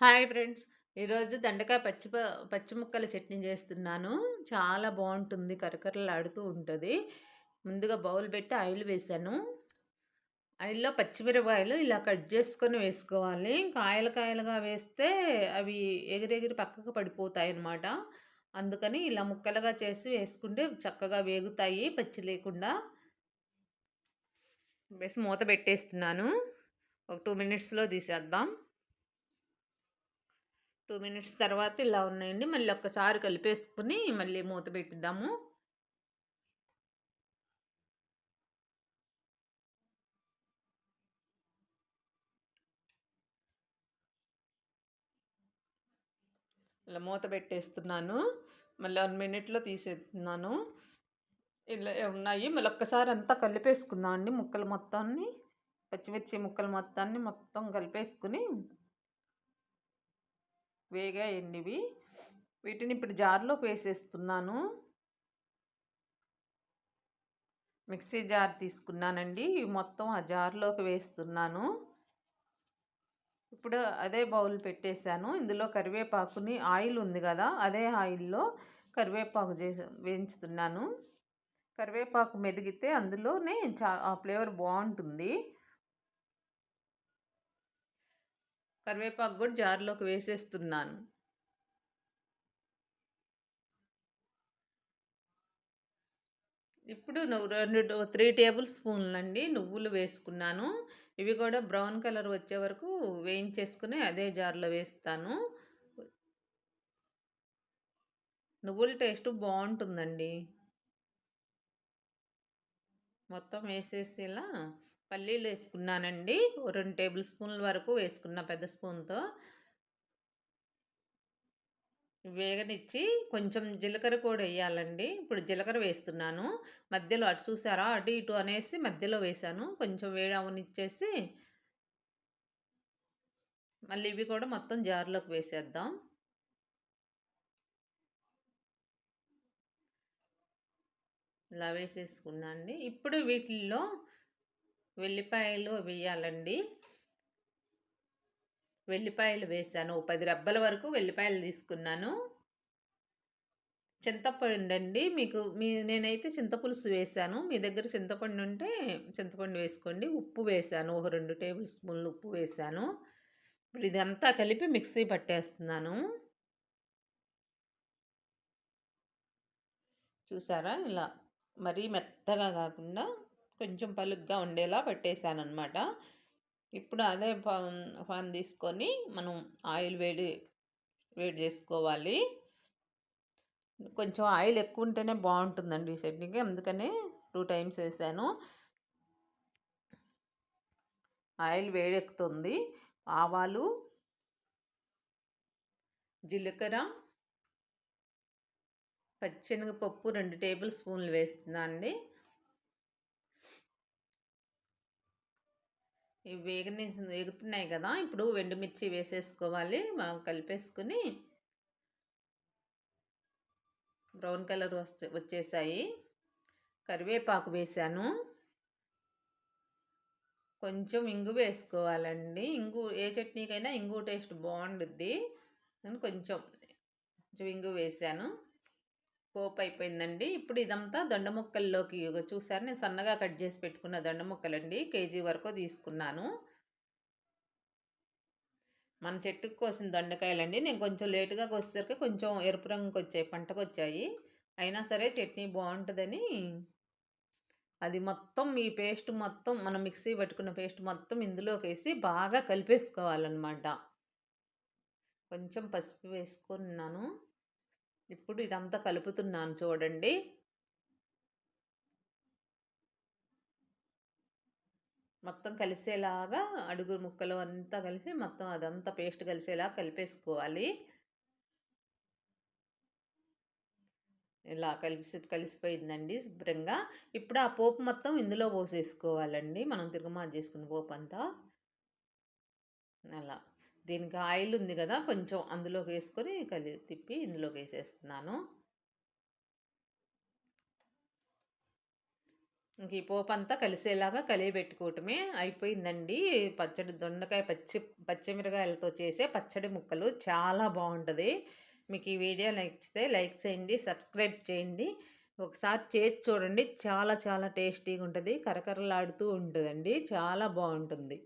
Hi friends. ఈరోజు దండకాయ పచ్చి పచ్చి ముక్కల చట్నీ చేస్తున్నాను. చాలా బాగుంటుంది. కరకరలాడుతూ ఉంటుంది. ముందుగా బౌల్ పెట్టి ఆయిల్ వేసాను. ఆయిల్లో పచ్చిమిరపకాయలు ఇలా కట్ చేసుకొని వేసుకోవాలి. కాయలు కాయలుగా వేస్తే అవి ఎగిరెగిరి పక్కకు పడిపోతాయి అన్నమాట అందుకని ఇలా ముక్కలుగా చేసి వేసుకుంటే చక్కగా వేగుతాయి. పచ్చి లేకుండా వేసి మూత పెట్టేస్తున్నాను. ఒక టూ మినిట్స్లో తీసేద్దాం. టూ మినిట్స్ తర్వాత ఇలా ఉన్నాయండి. మళ్ళీ ఒక్కసారి కలిపేసుకుని మళ్ళీ మూత పెట్టిద్దాము. ఇలా మూత పెట్టేస్తున్నాను. మళ్ళీ వన్ మినిట్లో తీసేస్తున్నాను. ఇలా ఉన్నాయి. మళ్ళీ ఒక్కసారి అంతా కలిపేసుకుందాం అండి ముక్కలు మొత్తాన్ని పచ్చిమిర్చి ముక్కలు మొత్తాన్ని మొత్తం కలిపేసుకుని వేగా ఇవి వీటిని ఇప్పుడు జార్లోకి వేసేస్తున్నాను. మిక్సీ జార్ తీసుకున్నానండి. మొత్తం ఆ జార్లోకి వేస్తున్నాను. ఇప్పుడు అదే బౌల్ పెట్టేశాను. ఇందులో కరివేపాకుని ఆయిల్ ఉంది కదా అదే ఆయిల్లో కరివేపాకు చేసి వేయించుతున్నాను. కరివేపాకు మెదిగితే అందులోనే చా ఆ ఫ్లేవర్ బాగుంటుంది. కరివేపాకు కూడా జార్లోకి వేసేస్తున్నాను. ఇప్పుడు రెండు త్రీ టేబుల్ స్పూన్లు అండి నువ్వులు వేసుకున్నాను. ఇవి కూడా బ్రౌన్ కలర్ వచ్చే వరకు వేయించేసుకుని అదే జార్లో వేస్తాను. నువ్వుల టేస్ట్ బాగుంటుందండి. మొత్తం వేసేసి ఇలా పల్లీలు వేసుకున్నానండి. రెండు టేబుల్ స్పూన్ల వరకు వేసుకున్న పెద్ద స్పూన్తో. వేగనిచ్చి కొంచెం జీలకర్ర కూడా వేయాలండి. ఇప్పుడు జీలకర్ర వేస్తున్నాను. మధ్యలో అటు చూసారా? అటు ఇటు అనేసి మధ్యలో వేసాను. కొంచెం వేడి అవనిచ్చేసి మళ్ళీ ఇవి కూడా మొత్తం జార్లోకి వేసేద్దాం. ఇలా వేసేసుకున్నా అండి ఇప్పుడు వీటిల్లో వెల్లిపాయలు వేయాలండి. వెల్లిపాయలు వేసాను. పది రబ్బల వరకు వెల్లిపాయలు తీసుకున్నాను. చింతపండు అండి మీకు మీ నేనైతే చింతపులుసు వేసాను. మీ దగ్గర చింతపండు ఉంటే చింతపండు వేసుకోండి. ఉప్పు వేసాను. ఒక రెండు టేబుల్ స్పూన్లు ఉప్పు వేసాను. ఇప్పుడు ఇదంతా కలిపి మిక్సీ పట్టేస్తున్నాను. చూసారా? ఇలా మరీ మెత్తగా కాకుండా కొంచెం పలుగ్గా ఉండేలా పట్టేశాను అనమాట ఇప్పుడు అదే ఫాన్ తీసుకొని మనం ఆయిల్ వేడి వేడి చేసుకోవాలి. కొంచెం ఆయిల్ ఎక్కువ ఉంటేనే బాగుంటుందండి ఈ చట్నీకి అందుకనే టూ టైమ్స్ వేసాను. ఆయిల్ వేడెక్కుతుంది ఆవాలు జీలకర్ర పచ్చెనగపప్పు రెండు టేబుల్ స్పూన్లు వేస్తున్నా అండి ఇవి వేగని వేగుతున్నాయి కదా. ఇప్పుడు ఎండుమిర్చి వేసేసుకోవాలి కలిపేసుకుని బ్రౌన్ కలర్ వస్తే వచ్చేసాయి. కరివేపాకు వేసాను. కొంచెం ఇంగు వేసుకోవాలండి. ఇంగు ఏ చట్నీకైనా ఇంగు టేస్ట్ బాగుండుద్ది. కొంచెం కొంచెం ఇంగు వేసాను. పోపు అయిపోయిందండి ఇప్పుడు ఇదంతా దొండ ముక్కల్లోకి చూసారు? నేను సన్నగా కట్ చేసి పెట్టుకున్న దొండ ముక్కలండి. కేజీ వరకు తీసుకున్నాను. మన చెట్టుకు కోసిన దొండకాయలండి. నేను కొంచెం లేటుగా కోసేసరికి కొంచెం ఎరుపు రంగుకి వచ్చాయి పంటకు వచ్చాయి అయినా సరే చట్నీ బాగుంటుందని అది మొత్తం ఈ పేస్ట్ మొత్తం మనం మిక్సీ పట్టుకున్న పేస్ట్ మొత్తం ఇందులోకి వేసి బాగా కలిపేసుకోవాలన్నమాట. కొంచెం పసుపు వేసుకున్నాను. ఇప్పుడు ఇదంతా కలుపుతున్నాను చూడండి. మొత్తం కలిసేలాగా అడుగు ముక్కలు అంతా కలిసి మొత్తం అదంతా పేస్ట్ కలిసేలా కలిపేసుకోవాలి. ఇలా కలిసి కలిసిపోయిందండి శుభ్రంగా. ఇప్పుడు ఆ పోపు మొత్తం ఇందులో పోసేసుకోవాలండి. మనం తిరుగుమాత చేసుకున్న పోపు అంతా. అలా. దీనికి ఆయిల్ ఉంది కదా కొంచెం అందులోకి వేసుకొని కలి తిప్పి ఇందులోకి వేసేస్తున్నాను. ఇంక ఈ పోపు అంతా కలిసేలాగా కలియబెట్టుకోవటమే అయిపోయిందండి. పచ్చడి దొండకాయ పచ్చి పచ్చిమిరకాయలతో చేసే పచ్చడి ముక్కలు చాలా బాగుంటుంది. మీకు ఈ వీడియో నచ్చితే లైక్ చేయండి సబ్స్క్రైబ్ చేయండి. ఒకసారి చేసి చూడండి చాలా చాలా టేస్టీగా ఉంటుంది. కరకరలాడుతూ ఉంటుందండి. చాలా బాగుంటుంది.